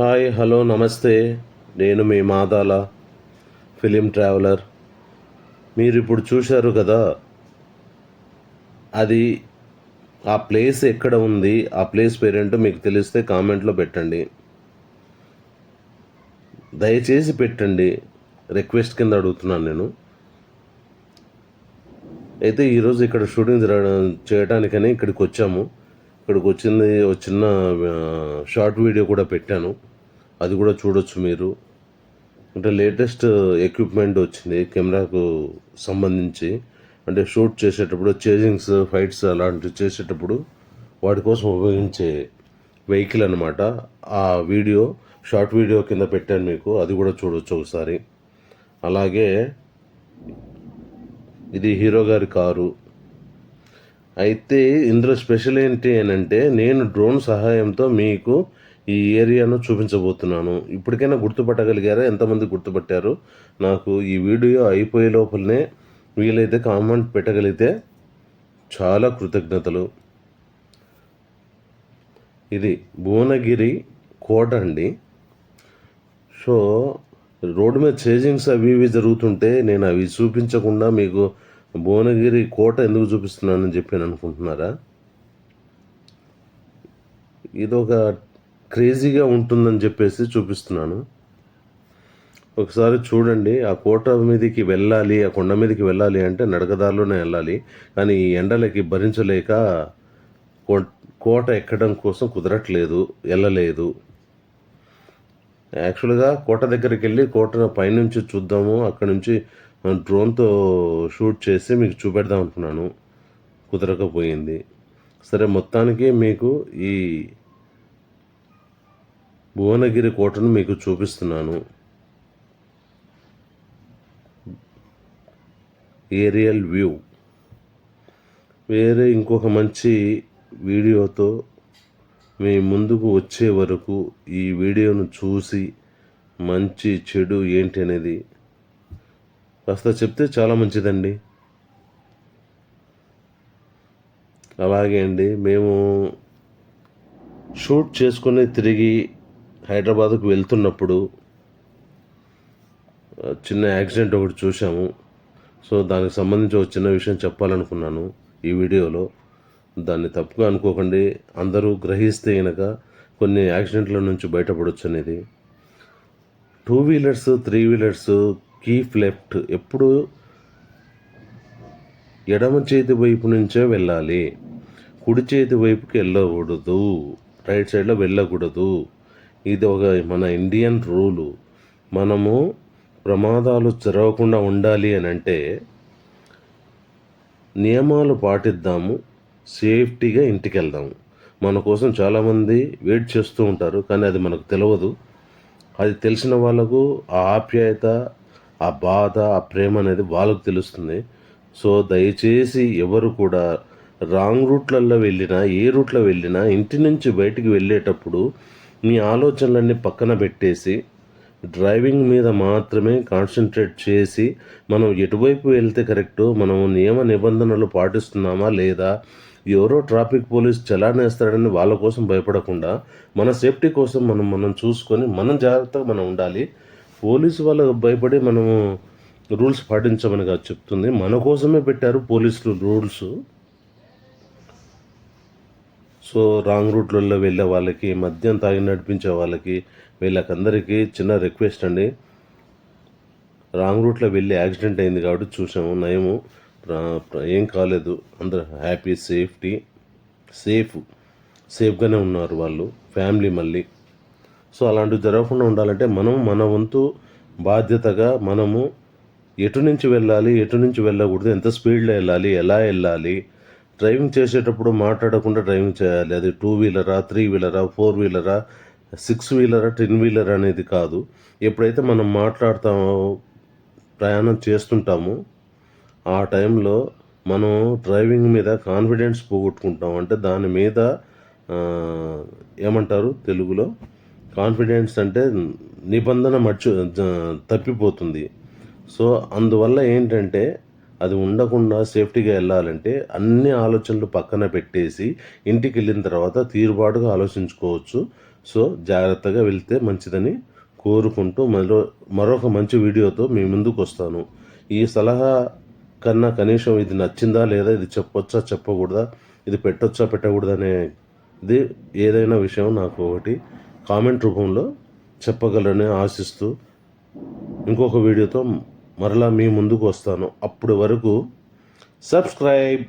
Hi hello నమస్తే. నేను మీ Madala film traveller. మీరు ఇప్పుడు చూశారు కదా అది ఆ ప్లేస్ ఎక్కడ ఉంది ఆ ప్లేస్ పేరేంటో మీకు తెలిస్తే కామెంట్లో పెట్టండి. దయచేసి పెట్టండి రిక్వెస్ట్ కింద అడుగుతున్నాను నేను. అయితే ఈరోజు ఇక్కడ షూటింగ్ జరగడం చేయడానికని ఇక్కడికి వచ్చాము ఇక్కడికి వచ్చింది ఒక చిన్న షార్ట్ వీడియో కూడా పెట్టాను. అది కూడా చూడొచ్చు మీరు. అంటే లేటెస్ట్ ఎక్విప్మెంట్ వచ్చింది కెమెరాకు సంబంధించి. అంటే షూట్ చేసేటప్పుడు చేజింగ్స్ ఫైట్స్ అలాంటివి చేసేటప్పుడు వాటి కోసం ఉపయోగించే వెహికల్ అనమాట ఆ వీడియో షార్ట్ వీడియో కింద పెట్టాను మీకు. అది కూడా చూడొచ్చు ఒకసారి. అలాగే ఇది హీరో గారి కారు. అయితే ఇందులో స్పెషల్ ఏంటి అని అంటే నేను డ్రోన్ సహాయంతో మీకు ఈ ఏరియాను చూపించబోతున్నాను. ఇప్పటికైనా గుర్తుపట్టగలిగారా? ఎంతమంది గుర్తుపట్టారు? నాకు ఈ వీడియో అయిపోయే లోపలనే వీలైతే కామెంట్ పెట్టగలిగితే చాలా కృతజ్ఞతలు. ఇది భువనగిరి కోట అండి. సో రోడ్డు మీద చేజింగ్స్ అవి ఇవి జరుగుతుంటే నేను అవి చూపించకుండా మీకు భువనగిరి కోట ఎందుకు చూపిస్తున్నానని చెప్పి అనుకుంటున్నారా? ఇది ఒక క్రేజీగా ఉంటుందని చెప్పేసి చూపిస్తున్నాను. ఒకసారి చూడండి ఆ కోట మీదకి వెళ్ళాలి ఆ కొండ మీదకి వెళ్ళాలి అంటే నడకదారిలోనే వెళ్ళాలి. కానీ ఈ ఎండలకి భరించలేక కో- కోట ఎక్కడం కోసం కుదరట్లేదు వెళ్ళలేదు. యాక్చువల్గా కోట దగ్గరికి వెళ్ళి కోట పైనుంచి చూద్దాము అక్కడ నుంచి డ్రోన్తో షూట్ చేసి మీకు చూపెడదాం అనుకున్నాను. కుదరకపోయింది. సరే మొత్తానికి మీకు ఈ భువనగిరి కోటను మీకు చూపిస్తున్నాను. Aerial view. వేరే ఇంకొక మంచి వీడియోతో మీ ముందుకు వచ్చే వరకు ఈ వీడియోను చూసి మంచి చెడు ఏంటి అనేది కాస్త చెప్తే చాలా మంచిదండి. అలాగే అండి మేము షూట్ చేసుకుని తిరిగి హైదరాబాద్కు వెళ్తున్నప్పుడు చిన్న యాక్సిడెంట్ ఒకటి చూసాము సో దానికి సంబంధించి ఒక చిన్న విషయం చెప్పాలనుకున్నాను ఈ వీడియోలో. దాన్ని తప్పుగా అనుకోకండి. అందరూ గ్రహిస్తే కనుక కొన్ని యాక్సిడెంట్ల నుంచి బయటపడవచ్చు అనేది. Two wheelers three wheelers keep left ఎప్పుడు ఎడమ చేతి వైపు నుంచే వెళ్ళాలి. కుడి చేతి వైపుకి వెళ్ళకూడదు. రైట్ సైడ్లో వెళ్ళకూడదు. ఇది ఒక మన ఇండియన్ రూలు మనము ప్రమాదాలు జరగకుండా ఉండాలి అని అంటే నియమాలు పాటిద్దాము సేఫ్టీగా ఇంటికి వెళ్దాము మన కోసం చాలామంది వెయిట్ చేస్తూ ఉంటారు కానీ అది మనకు తెలియదు అది తెలిసిన వాళ్ళకు ఆ ఆప్యాయత ఆ బాధ ఆ ప్రేమ అనేది వాళ్ళకు తెలుస్తుంది. సో దయచేసి ఎవరు కూడా రాంగ్ రూట్లలో వెళ్ళినా ఏ రూట్లో వెళ్ళినా ఇంటి నుంచి బయటికి వెళ్ళేటప్పుడు మీ ఆలోచనలన్నీ పక్కన పెట్టేసి డ్రైవింగ్ మీద మాత్రమే కాన్సన్ట్రేట్ చేసి మనం ఎటువైపు వెళ్తే కరెక్ట్ మనం నియమ నిబంధనలు పాటిస్తున్నామా లేదా ఎవరో ట్రాఫిక్ పోలీస్ చలానేస్తాడని వాళ్ళ కోసం భయపడకుండా మన సేఫ్టీ కోసం మనం మనం చూసుకొని మనం జాగ్రత్తగా మనం ఉండాలి. పోలీసు వాళ్ళకు భయపడి మనము రూల్స్ పాటించమని చెప్తుంది. మన కోసమే పెట్టారు పోలీసులు రూల్స్. సో రాంగ్ రూట్లలో వెళ్ళే వాళ్ళకి మద్యం తాగి నడిపించే వాళ్ళకి వీళ్ళకందరికీ చిన్న రిక్వెస్ట్ అండి. రాంగ్ రూట్లో వెళ్ళి యాక్సిడెంట్ అయింది కాబట్టి చూసాము నయము. ఏం కాలేదు. అందరు హ్యాపీ సేఫ్టీ సేఫ్ సేఫ్గానే ఉన్నారు వాళ్ళు ఫ్యామిలీ మళ్ళీ. సో అలాంటివి జరగకుండా ఉండాలంటే మనం మన వంతు బాధ్యతగా మనము ఎటు నుంచి వెళ్ళాలి ఎటు నుంచి వెళ్ళకూడదు ఎంత స్పీడ్లో వెళ్ళాలి ఎలా వెళ్ళాలి డ్రైవింగ్ చేసేటప్పుడు మాట్లాడకుండా డ్రైవింగ్ చేయాలి. అది టూ వీలరా త్రీ వీలరా ఫోర్ వీలరా సిక్స్ వీలరా టెన్ వీలర్ అనేది కాదు. ఎప్పుడైతే మనం మాట్లాడతామో ప్రయాణం చేస్తుంటామో ఆ టైంలో మనం డ్రైవింగ్ మీద కాన్ఫిడెన్స్ పోగొట్టుకుంటాం. అంటే దాని మీద ఏమంటారు తెలుగులో? కాన్ఫిడెన్స్ అంటే నిబంధన మర్చి జ- తప్పిపోతుంది. సో అందువల్ల ఏంటంటే అది ఉండకుండా సేఫ్టీగా వెళ్ళాలంటే అన్ని ఆలోచనలు పక్కన పెట్టేసి ఇంటికి వెళ్ళిన తర్వాత తీరుబాటుగా ఆలోచించుకోవచ్చు. సో జాగ్రత్తగా వెళ్తే మంచిదని కోరుకుంటూ మరో మరొక మంచి వీడియోతో మీ ముందుకు వస్తాను. ఈ సలహా కన్నా కనీసం ఇది నచ్చిందా లేదా ఇది చెప్పొచ్చా చెప్పకూడదా ఇది పెట్టొచ్చా పెట్టకూడదా అనేది ఏదైనా విషయం నాకు ఒకటి కామెంట్ రూపంలో చెప్పగలరని ఆశిస్తూ ఇంకొక వీడియోతో మరలా మీ ముందుకు వస్తాను. అప్పటి వరకు సబ్స్క్రైబ్